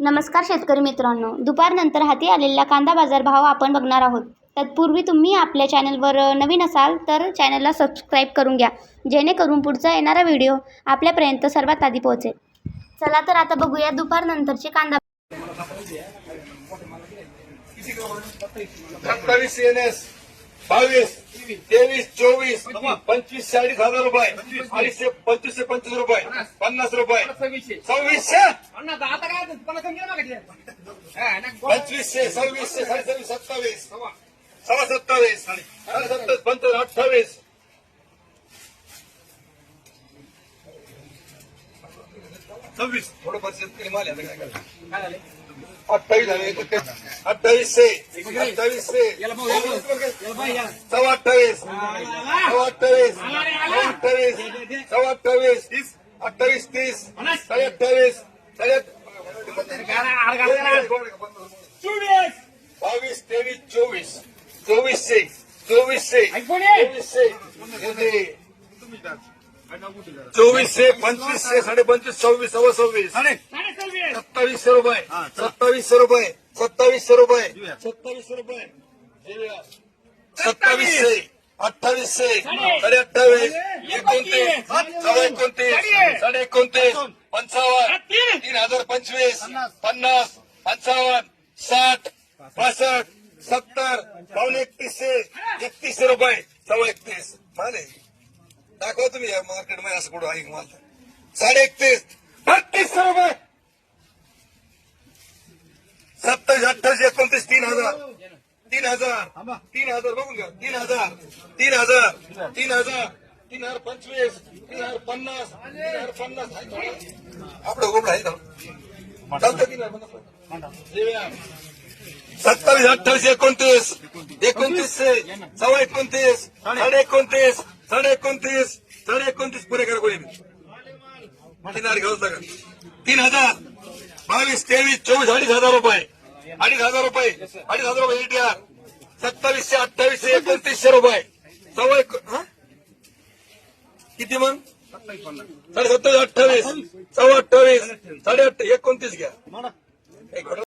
नमस्कार शेतकरी मित्रांनो. दुपारनंतर हाती आलेला कांदा बाजार भाव आपण बघणार आहोत. तत्पूर्वी तुम्ही आपल्या चॅनलवर नवीन असाल तर चॅनलला सबस्क्राईब करून घ्या. जेणेकरून पुढचा येणारा व्हिडिओ आपल्यापर्यंत सर्वात आधी पोहोचेल. चला तर आता बघूया दुपारनंतरचे कांदा सत्तावीस एन एस बावीस तेवीस चोवीस पंचवीस चाळीस हजार रुपये. अडीचशे पंचवीसशे पंचवीस रुपये. पन्नास. रुपये. सव्वीसशे. पंचवीसशे सव्वीसशे साडे सव्वीस सत्तावीस. सव्वा सत्तावीस साडे सत्तावीस पंचावीस अठ्ठावीस. सव्वीस. थोडंफार शेतकरी माल आहे? काय झाले? अठ्ठावीस झाले अठ्ठावीसशे अठ्ठावीसशे याला भाऊ याला भाऊ या. सव्वा अठ्ठावीस. सव्वा अठ्ठावीस. अठ्ठावीस. सव्वा अठ्ठावीस. तीस. अठ्ठावीस. तीस साडे अठ्ठावीस साडे चोवीस. बावीस तेवीस चोवीस. चोवीसशे चोवीसशे चोवीसशे? चोवीसशे पंचवीसशे साडे पंचवीस सव्वीस सव्वा सव्वीस. सत्तावीसशे रुपये. सत्तावीसशे रुपये. सत्तावीसशे रुपये. सत्तावीसशे रुपये. सत्तावीसशे. अठ्ठावीसशे. साडे. अठ्ठावीस. एकोणतीस. सव्वा एकोणतीस. साडे. एकोणतीस. पंचावन्न. तीन. हजार पंचवीस. पन्नास. पंचावन्न. साठ. पासष्ट सत्तर. पावणे एकतीसशे. एकतीसशे रुपये. सव्वा एकतीस. माने. दाखवा तुम्ही या मार्केटमध्ये असं कुठं ऐक माल. साडे एकतीस. बत्तीसशे रुपये सत्तावीस अठ्ठावीस एकोणतीस तीन हजार तीन हजार. तीन हजार बघून घ्या. तीन हजार. तीन हजार. तीन हजार. तीन हजार पंचवीस. तीन हजार पन्नास. तीन हजार पन्नास? आपलं गोबडा आहे का? चालतं तीन हजार पन्नास. देऊया. सत्तावीस अठ्ठावीस एकोणतीस. एकोणतीसशे सव्वा एकोणतीस. साडे एकोणतीस. साडे एकोणतीस. साडे एकोणतीस. पुरे करा कोणी तीन हजार घेऊ सगळं तीन हजार. बावीस तेवीस चोवीस अडीच हजार रुपये. अडीच हजार रुपये. अडीच हजार रुपये एटीआर सत्तावीसशे अठ्ठावीसशे एकोणतीसशे रुपये. सव्वा एक हा? किती मग? साडे सत्तावीस अठ्ठावीस सव्वा अठ्ठावीस साडे अठ्ठावीस एकोणतीस घ्या.